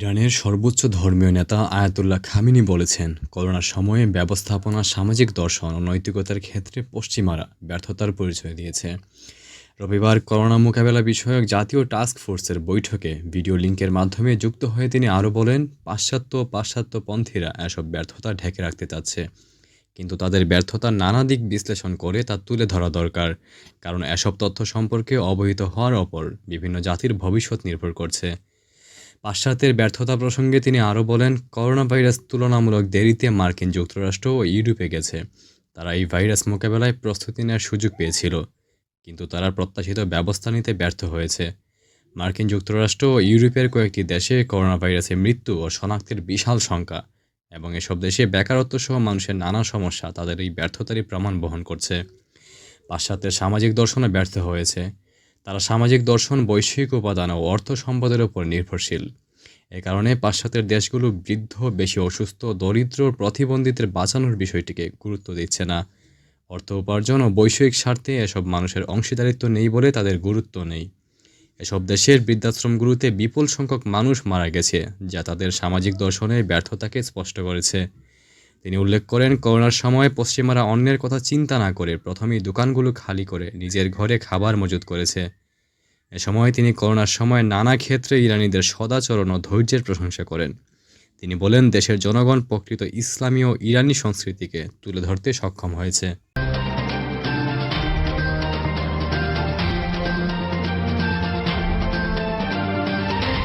ইরানের সর্বোচ্চ ধর্মীয় নেতা আয়াতুল্লাহ খামিনি বলেছেন, করোনার সময়ে ব্যবস্থাপনা, সামাজিক দর্শন ও নৈতিকতার ক্ষেত্রে পশ্চিমারা ব্যর্থতার পরিচয় দিয়েছে। রবিবার করোনা মোকাবেলা বিষয়ক জাতীয় টাস্ক ফোর্সের বৈঠকে ভিডিও লিঙ্কের মাধ্যমে যুক্ত হয়ে তিনি আরও বলেন, পাশ্চাত্য পাশ্চাত্যপন্থীরা এসব ব্যর্থতা ঢেকে রাখতে চাচ্ছে। কিন্তু তাদের ব্যর্থতার নানা দিক বিশ্লেষণ করে তা তুলে ধরা দরকার, কারণ এসব তথ্য সম্পর্কে অবহিত হওয়ার ওপর বিভিন্ন জাতির ভবিষ্যৎ নির্ভর করছে। পাশ্চাত্যের ব্যর্থতা প্রসঙ্গে তিনি আরও বলেন করোনা ভাইরাস তুলনামূলক দেরিতে মার্কিন যুক্তরাষ্ট্র ও ইউরোপে গেছে। তারা এই ভাইরাস মোকাবেলায় প্রস্তুতি নেওয়ার সুযোগ পেয়েছিল, কিন্তু তারা প্রত্যাশিত ব্যবস্থা নিতে ব্যর্থ হয়েছে। মার্কিন যুক্তরাষ্ট্র ও ইউরোপের কয়েকটি দেশে করোনা ভাইরাসের মৃত্যু ও শনাক্তের বিশাল সংখ্যা, এবং এসব দেশে বেকারত্ব সহ মানুষের নানা সমস্যা তাদের এই ব্যর্থতারই প্রমাণ বহন করছে। পাশ্চাত্যের সামাজিক দর্শনে ব্যর্থ হয়েছে। তারা সামাজিক দর্শন, বৈশ্বিক উপাদান ও অর্থ সম্পদের উপর নির্ভরশীল। এ কারণে পাশ্চাত্যের দেশগুলো বৃদ্ধ, বেশি অসুস্থ, দরিদ্র প্রতিবন্ধীদের বাঁচানোর বিষয়টিকে গুরুত্ব দিচ্ছে না। অর্থ উপার্জন ও বৈষয়িক স্বার্থে এসব মানুষের অংশীদারিত্ব নেই বলে তাদের গুরুত্ব নেই। এসব দেশের বৃদ্ধাশ্রমগুলোতে বিপুল সংখ্যক মানুষ মারা গেছে, যা তাদের সামাজিক দর্শনে ব্যর্থতাকে স্পষ্ট করেছে। তিনি উল্লেখ করেন, করোনার সময় পশ্চিমারা অন্যের কথা চিন্তা না করে প্রথমেই দোকানগুলো খালি করে নিজের ঘরে খাবার মজুত করেছে। এ সময় তিনি করোনার সময় নানা ক্ষেত্রে ইরানিদের সদাচরণ ও ধৈর্যের প্রশংসা করেন। তিনি বলেন, দেশের জনগণ প্রকৃত ইসলামী ও ইরানি সংস্কৃতিকে তুলে ধরতে সক্ষম হয়েছে।